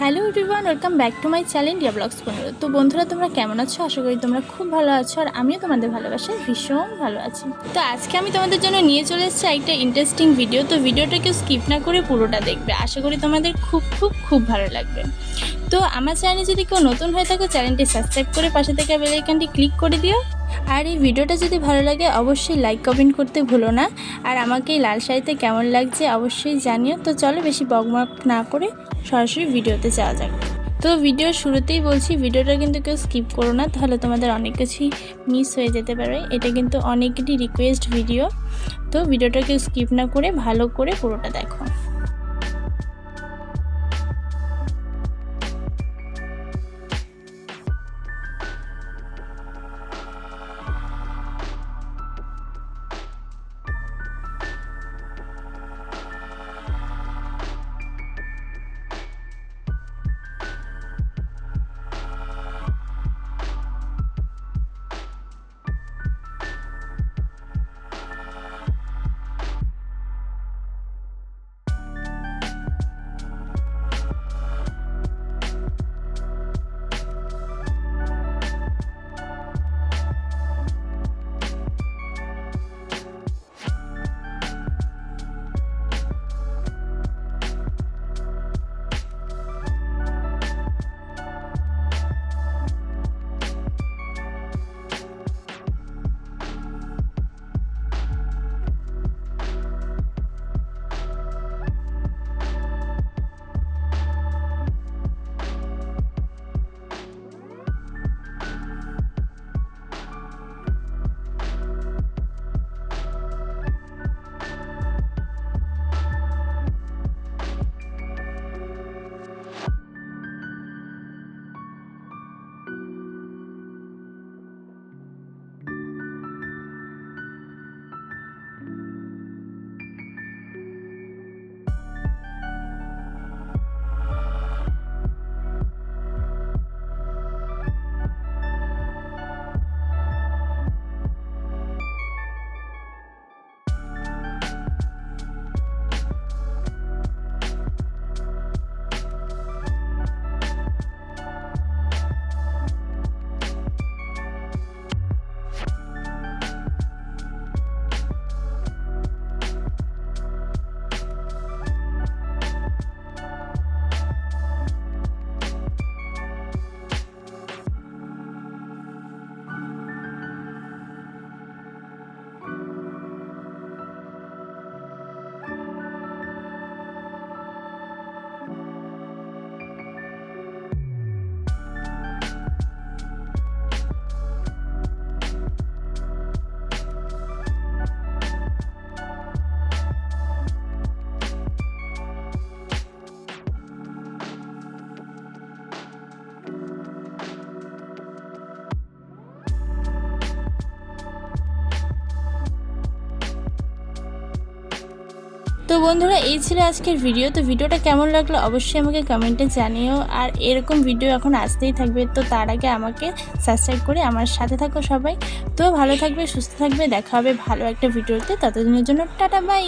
Hello everyone, welcome back to my channel Diya blogs পনেরো। তো বন্ধুরা, তোমরা কেমন আছো? আশা করি তোমরা খুব ভালো আছো আর আমিও তোমাদের ভালোবাসায় ভীষণ ভালো আছি। তো আজকে আমি তোমাদের জন্য নিয়ে চলে এসেছি একটা ইন্টারেস্টিং ভিডিও তো ভিডিওটা কেউ স্কিপ না করে পুরোটা দেখবে। আশা করি তোমাদের খুব খুব খুব ভালো লাগবে। তো আমার চ্যানেলে যদি কেউ নতুন হয়ে থাকো চ্যানেলটি সাবস্ক্রাইব করে পাশে থেকে বেলাইকানটি ক্লিক করে দিও। আর এই ভিডিওটা যদি ভালো লাগে, অবশ্যই লাইক কমেন্ট করতে ভুলো না। আর আমাকে এই লাল শাড়িতে কেমন লাগছে অবশ্যই জানিও। তো চলো বেশি বকমক না করে সরাসরি ভিডিওতে যাওয়া যাক। তো ভিডিওর শুরুতেই বলছি, ভিডিওটা কিন্তু কেউ স্কিপ করো না, তাহলে তোমাদের অনেক কিছুই মিস হয়ে যেতে পারে। এটা কিন্তু অনেকেরই রিকোয়েস্ট ভিডিও তো ভিডিওটা কেউ স্কিপ না করে, ভালো করে পুরোটা দেখো। তো বন্ধুরা, এই ছিল আজকের ভিডিও তো ভিডিওটা কেমন লাগল অবশ্যই আমাকে কমেন্টে জানিও। আর এরকম ভিডিও এখন আসতেই থাকবে, তো তার আগে আমাকে সাবস্ক্রাইব করে আমার সাথে থাকো সবাই। তো ভালো থাকবে, সুস্থ থাকবে, দেখা হবে ভালো একটা ভিডিওতে ততদিনের জন্য টাটা বাই